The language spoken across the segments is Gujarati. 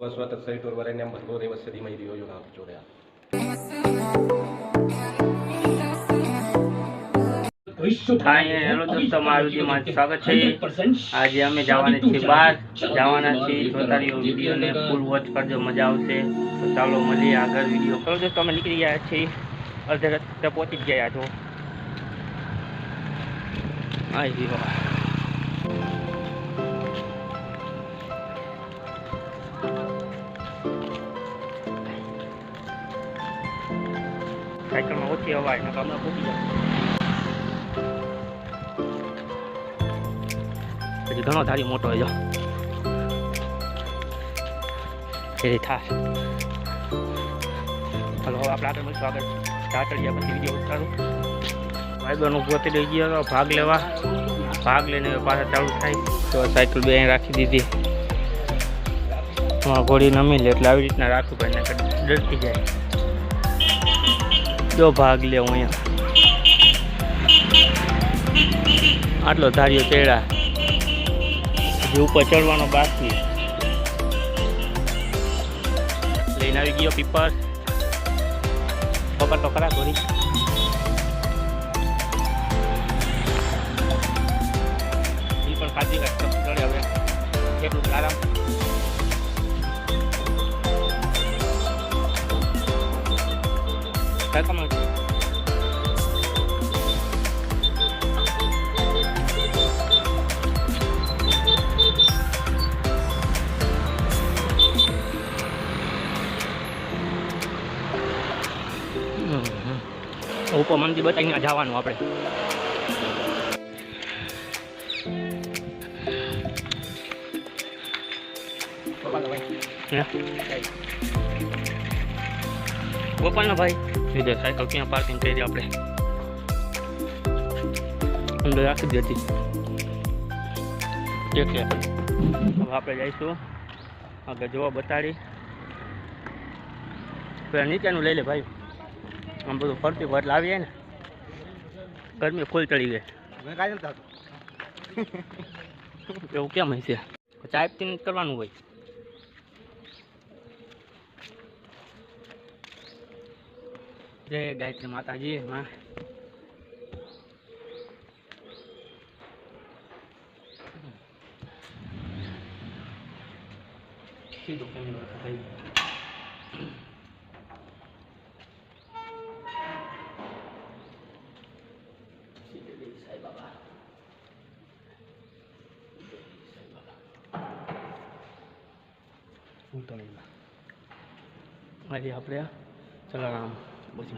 وسوة السيد ورين ينبهر والسدي ما يديو يونا بجوريا હાય હેલો બહાર. જવાના છીએ. ચોતારીઓ વિડીયોને ફૂલ વોચ કરજો મજા આવશે. ચાલો મળીએ આગળ વીડિયો. કરો દોસ્તો નીકળી ગયા છીએ. અડધે રસ્તે પહોંચી ગયા છો. હા હીરો ઓછી અવાજ ને અમે પહોંચી ગયા પછી ઘણો ધારી મોટો હોય, જો. થાર હલો હવે આપણે આગળ મળીશું. આગળ ચાટડિયા પછી વીડિયો ઉતારું. ભાઈ બહેન ઊભો થઈ રહી ગયો ભાગ લેવા. ભાગ લઈને પાછા ચાલુ થાય. તો સાયકલ બે રાખી દીધી. ઘોડી નમી લે એટલે આવી રીતના રાખું ભાઈ નકર ડરતી જાય. જો ભાગ લે હું અહીંયા. આટલો ધાર્યો તેડા. હજી ઉપર ચડવાનો બાકી. લઈને આવી ગયો પીપર. પકડ તો ખરા એ પણ ખાધી કાઢ ચડે હવે. એટલું આરામ. ઉપર મંદિર બતાવીને જવાનું આપણે. ગોપાલના ભાઈ. લીધે સાયકલ ક્યાં પાર્કિંગ કરી આપણે અંદર રાખી દેતી હવે આપણે જઈશું. આગળ જોવા બતાડી. નીચેનું લઈ લે ભાઈ. આમ બધું ફરતી ફરતી આવીએ ને ગરમી ફૂલ ચડી ગઈ. એવું કેમ હશે? ચાય પીને કરવાનું હોય. જય ગાયત્રી માતાજી માં. સીધું કેમેરો થઈ આજે આપણે ચલારામ પછી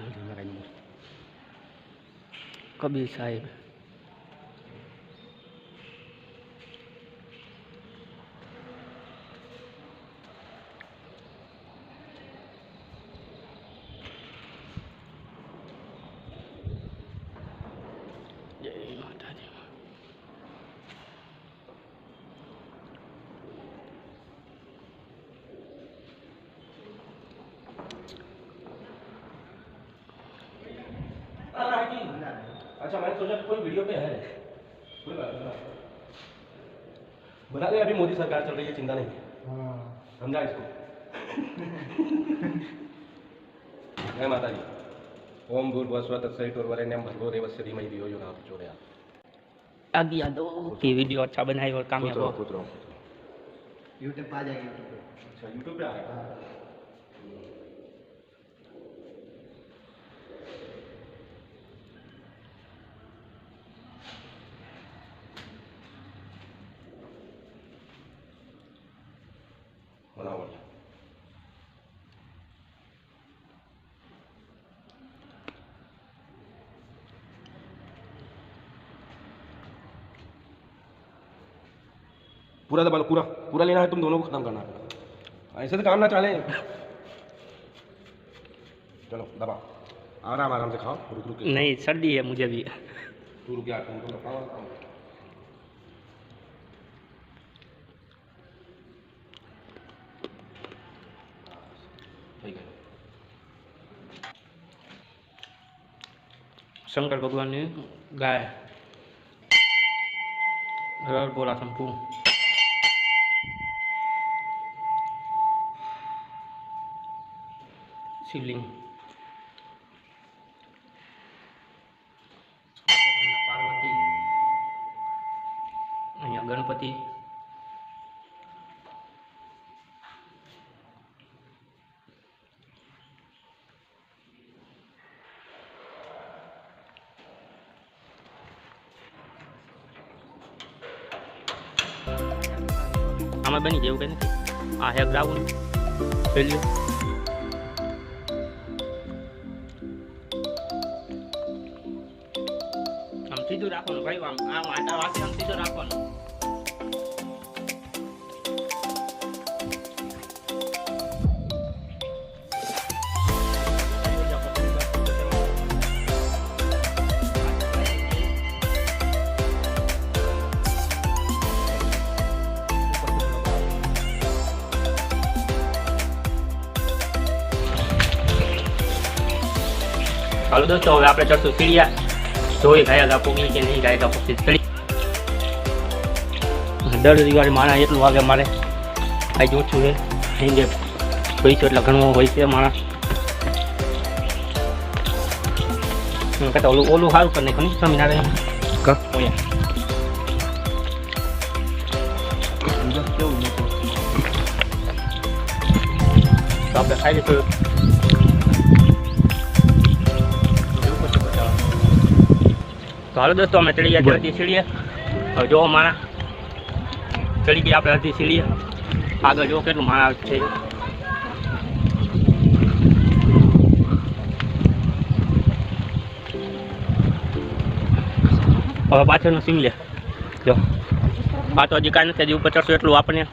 કબીર સાહેબ. अच्छा मैंने सोचा कोई वीडियो पे है। कोई बात नहीं बता दें अभी मोदी सरकार चल रही है चिंता नहीं। समझा इसको? जय माता दी। ओम भूर्भुवस्व तत्सवितुर्वरेण्यं भर्गो देवस्य धीमहि धियो यो नः प्रचोदयात् आगे दो कि वीडियो अच्छा बनाए और कामयाब हो पे आ जाएगी यूट्यूब पे। अच्छा यूट्यूब पे आ गया बढ़िया पूरा दबा लो पूरा पूरा लेना है तुम दोनों को खत्म करना है। ऐसे तो काम ना चले। चलो दबा। आराम आराम से खाओ रुक रुक नहीं सर्दी है मुझे भी तू रुक गया तुम तो શંકર ભગવાનની ગાય રર બોલા શંપુ શિવલિંગ અહીંયા ગણપતિ આમાં બની જેવું કંઈ નથી. આ હે ગ્રાઉન્ડ પેલું સીધું રાખવાનું ભાઈ, આમ આમ આટા આમ સીધું રાખવાનું. હાલો દોસ્તો હવે આપણે ચડશું સીડિયા જોઈ ગયા ગા પૂગી કે નહીં ગયા ગા પૂગી ચડી. દર રવિવારે માણા એટલું વાગે મારે. આ જોઉં છું એ અહીં જે પૈસો એટલે ઘણું હોય છે માણસ કરતા ઓલું ઓલું સારું કરી નાખ્યું સ્વામિનારાયણ. કા? ઓયા. તો આપણે ખાઈ લઈશું. હાલો દોસ્તો અમે ચડી ગયા અડધી સીડીએ. હવે જો માણા ચડી ગયા આપણે અડધી સીડીએ. આગળ જો કેટલું માણા છે. હવે પાછળનું સીમ લે. જો. આ તો હજી કાંઈ નથી હજી ઉપર ચડશું એટલું આપણને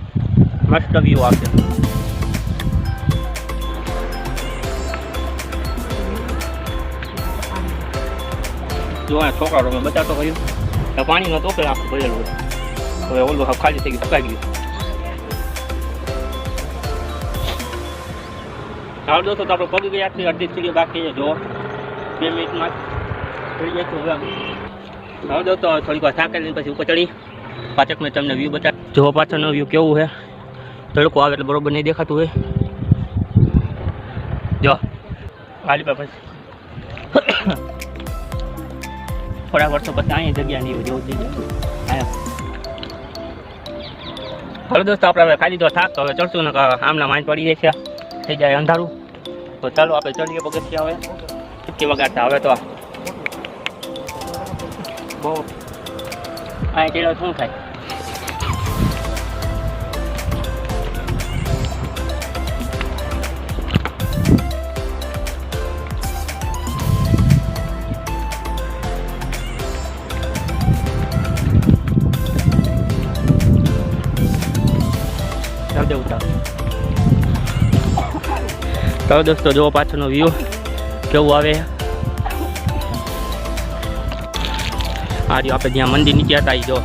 મસ્ત વ્યૂ આવશે. જો આ છોકરા મેં બચાતો કર્યું. આ પાણીનો તોપે આખું ભરેલું હવે ઓલું હાવ ખાલી થઈ ગયું, સુકાઈ ગયું. હાલ દોસ્તો, તો આપણે પગી ગયા છીએ અડધી સીડી બાકી છે. જો બે મિનિટમાં ચડી જાય છે, હવે હાલ દોસ્તો થોડીક વાર થાકેલ પછી ઉપર ચડી પાછળ મેં તમને વ્યૂ બતાવ. જો પાછળનો વ્યૂ કેવું છે. તડકો આવે એટલે બરોબર નહીં દેખાતું હોય. જો હાલી પછી. થોડા વર્ષો પછી અહીંયા જગ્યા નહીં જેવું થઈ ગયું અહીંયા દોસ્તો, આપણે હવે ખાલી તો થાક તો હવે ચડશું ને આમના માંજ પડી જાય છે. થઈ જાય અંધારું. તો ચાલો આપણે ચડીએ પગથિયા હવે. કે વગાડતા હવે તો બહુ. અહીંયા ચડ્યો શું થાય? દેવું ચાલ ચાલો દોસ્તો, જુઓ પાછળનો વ્યૂ કેવું આવે? આ રહ્યું આપણે જ્યાં મંદિર નીચે હતા જો.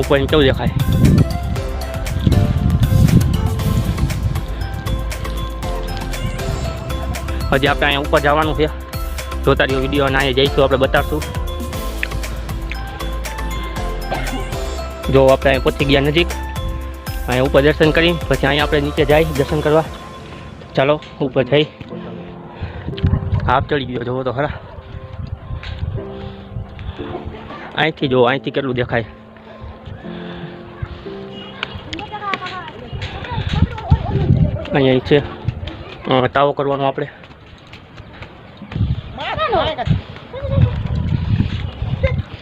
ઉપર કેવું દેખાય? હજી આપણે અહીંયા ઉપર જવાનું છે. જોતા રહ્યો વીડિયો અહીંયા જઈશું, આપણે બતાવશું. જો, આપણે અહીંયા પહોંચી ગયા નજીક. અહીંયા ઉપર દર્શન કરી પછી અહીંયા આપણે નીચે જાય દર્શન કરવા. ચાલો ઉપર જઈ. હાફ ચડી ગયો જોવો તો ખરા. અહીંથી જો અહીંથી કેટલું દેખાય. અહીંયા ઈ છે. અ, તાવો કરવાનો આપણે.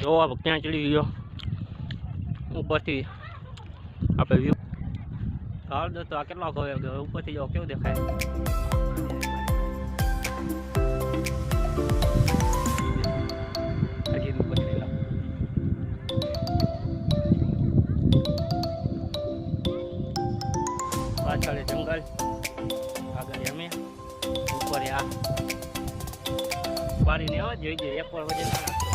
જો આપણે ક્યાં ચડી ગયો. ઉપરથી આપણે વ્યૂ હાલ દોસ્તો આ કેટલો ખોયો ગયો ઉપરથી જો કેવું દેખાય હજી ઉપર ચડેલા. પાછળ એ જંગલ આગળ અમે ઉપર આ પાડીને આવા જોઈ જોઈએ એક વાર વજન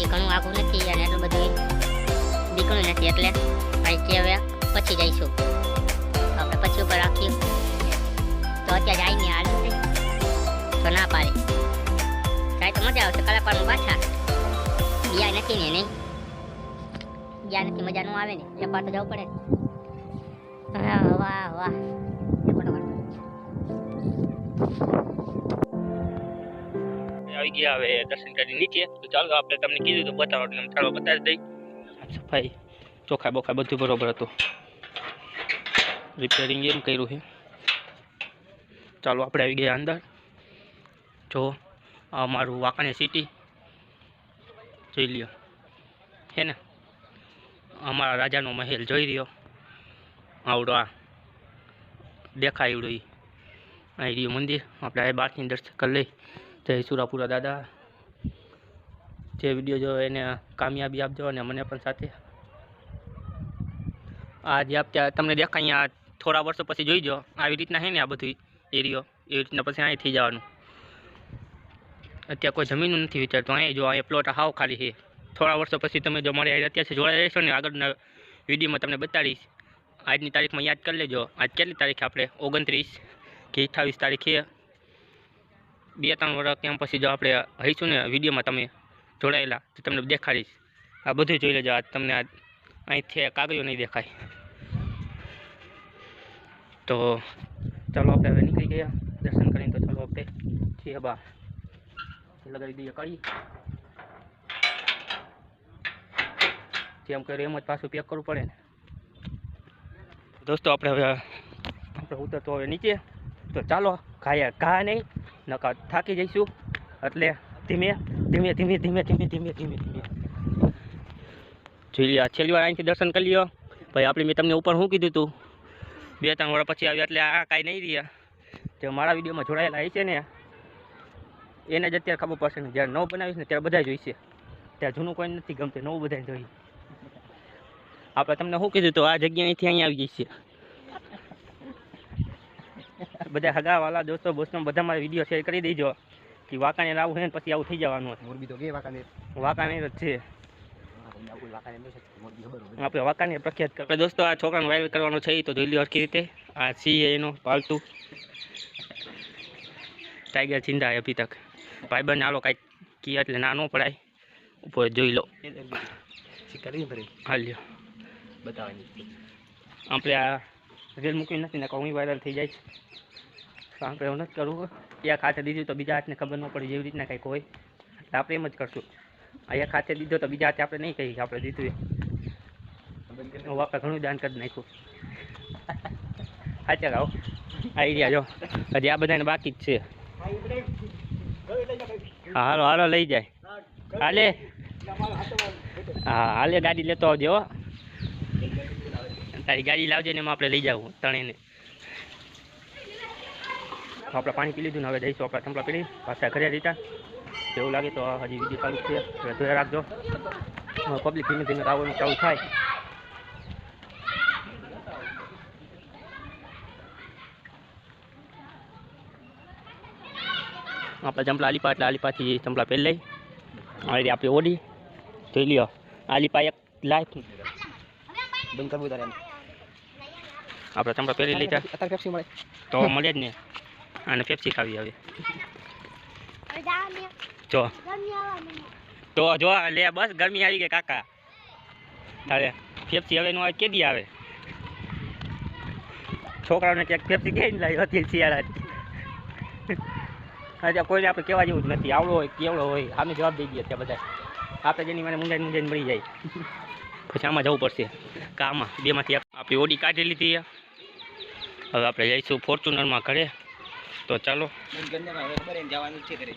અહીંથી ઘણું આઘું નથી અને એટલું બધું દીકરું નથી, એટલે અહીંથી હવે પછી જઈશું. આપણે પછી ઉપર રાખ્યું તો અત્યારે આવીને હાલ. તો ના પાડે. કાંઈ તો મજા આવશે કલાક પાડું પાછા. ગયા નથી ને નહીં ગયા નથી, મજા ન આવે ને. વાર તો જવું પડે. વાહ વાહ વાહ. આવી ગયા, હવે દર્શન કરી નીચે તો ચાલો, આપણે તમને કીધું તો બતાવો, એટલે ચાલો બતાવી દઈ. સફાઈ, ચોખા બોખા બધું બરોબર હતું. રિપેરિંગ એમ કર્યું છે. ચાલો, આપણે આવી ગયા અંદર. જો, આ મારું સિટી જોઈ લ્યો. હે ને? અમારા રાજાનો મહેલ જોઈ રહ્યો આવડો આ. દેખાય ઈ. અહીં રહ્યું મંદિર. આપણે આ બહારથી દર્શન કરી લઈ જય સુરાપુરા દાદા. જે વીડિયો જો એને કામયાબી આપજો અને મને પણ સાથે. આ જે આપ તમને દેખાય અહીંયા થોડા વર્ષો પછી જોઈજો આવી રીતના છે ને આ બધું એરિયો, એવી રીતના પછી અહીં થઈ જવાનું. અત્યારે કોઈ જમીન નથી વિચારતું, અહીં જો અહીંયા પ્લોટ હાવ ખાલી છે. થોડા વર્ષો પછી તમે જો મારી અત્યારથી જોડાઈ રહેશો ને, આગળના વિડીયોમાં તમને બતાડીશ. આજની તારીખમાં યાદ કરી લેજો. આજ કેટલી તારીખ આપણે? ઓગણત્રીસ કે અઠ્ઠાવીસ તારીખે બે ત્રણ વર્ષ કેમ પછી જો આપણે હઈશું ને વિડીયોમાં તમે જોડાયેલા, તો તમને દેખાડીશ. આ બધું જોઈ લેજો, આ તમને આ અહીંથી કાગળો નહીં દેખાય. તો ચાલો આપણે હવે નીકળી ગયા. દર્શન કરીને તો ચાલો આપણે છીએ બા લગાવી દઈએ કરી જેમ કર્યું એમ જ પાછું પેક કરવું પડે ને. દોસ્તો, આપણે હવે આપણે ઉતરતો હવે નીચે. તો ચાલો, ખાયા ઘા નહીં. નકા થાકી જઈશું. એટલે ધીમે ધીમે ધીમે ધીમે ધીમે ધીમે ધીમે ધીમે. જોઈ લ્યો છેલ્લી વાર અહીંથી દર્શન કરી લ્યો. ભાઈ, આપણે મેં તમને ઉપર શું કીધું હતું બે, ત્રણ વર્ષ પછી આવ્યા એટલે આ કાંઈ નહીં રહ્યા. જે મારા વિડીયોમાં જોડાયેલા હશે ને. એને જ અત્યારે ખબર પડશે ને, જ્યારે નવું બનાવીશ ને ત્યારે બધા જોઈશે. ત્યાં જૂનું કોઈ નથી ગમતું, નવું બધા જોઈએ આપણે તમને શું કીધું તો? આ જગ્યા અહીંથી અહીંયા આવી જઈશે બધા હગાવાલા દોસ્તો બોસ્તો બધા મારા વીડિયો શેર કરી દેજો. કે વાંકાનેર આવું છે ને પછી આવું થઈ જવાનું મોરબી તો ગઈ વાંકાનેર? વાંકાનેર જ છે. વાંકાનેર. આપણે વાંકાને પ્રખ્યાત કરે દોસ્તો આ છોકરાને વાયરલ કરવાનો છે તો જોઈ લ્યો હરખી રીતે. આ સી એનો પાલતુ. ટાઈગર ચિંતા અભી તક ભાઈ બંને આલો કાંઈક કી એટલે ના ન પડાય. ઉપર જોઈ લો. હાલ્યો બતાવવાની. આપણે આ રેલ મૂકી નથી ને કહું વાયરલ થઈ જાય છે. આપણે એવું નથી કરવું. એક હાથે દીધું તો બીજા હાથને ખબર ન પડે જેવી રીતના કંઈક હોય. એટલે આપણે એમ જ કરશું. અહીંયા હાથે દીધો તો બીજા હાથે આપણે નહીં કહીએ કે આપણે દીધું એ આપણે ઘણું દાન કરી નાખ્યું. સાચા આવો આઈડિયા જો. હજી આ બધાને બાકી જ છે. હાલો હાલો, લઈ જાય. હાલે. હા, હાલે, ગાડી લેતો આવજો. તારી ગાડી લાવજે ને એમાં આપણે લઈ જાવું ત્રણેયને આપણે પાણી પી લીધું ને હવે જઈશું આપણે થંભલા પીડી પાછા ઘરે રીટા એવું લાગે તો હજી વીડિયો ચાલુ છે. જોયા રાખજો. પબ્લિક ધીમે ધીમે આવવાનું ચાલુ થાય. આપણે ચંપલા આલીપા એટલે આલીપાથી ચંપલા પહેરી લઈ. આવી આપણે ઓડી. જોઈ લ્યો. આલીપા એક લાઈફ. બંધ કરવું તારે. આપણે ચંપલા પહેરી લઈ મળે. તો મળે જ ને. અને પેપ્સી ખાવી હવે. જો તો જો લે બસ ગરમી આવી ગઈ કાકા. તારે પેપ્સી હવે નો આવે કેદી આવે? છોકરાઓને ક્યાંક પેપ્સી કે લાવી? હતી શિયાળાની હજી કોઈને આપણે કહેવા જેવું જ નથી. આવડો હોય કેવડો હોય આમે જવાબ દઈ દઈએ ત્યાં બધા આપણે જેની મને મુંજાઈ મુંજાઈને મળી જાય. પછી આમાં જવું પડશે. કામાં બેમાંથી આપણી ઓડી કાઢી લીધી. હવે આપણે જઈશું ફોર્ચ્યુનરમાં ઘરે. તો ચાલો. જવાનું છે ઘરે.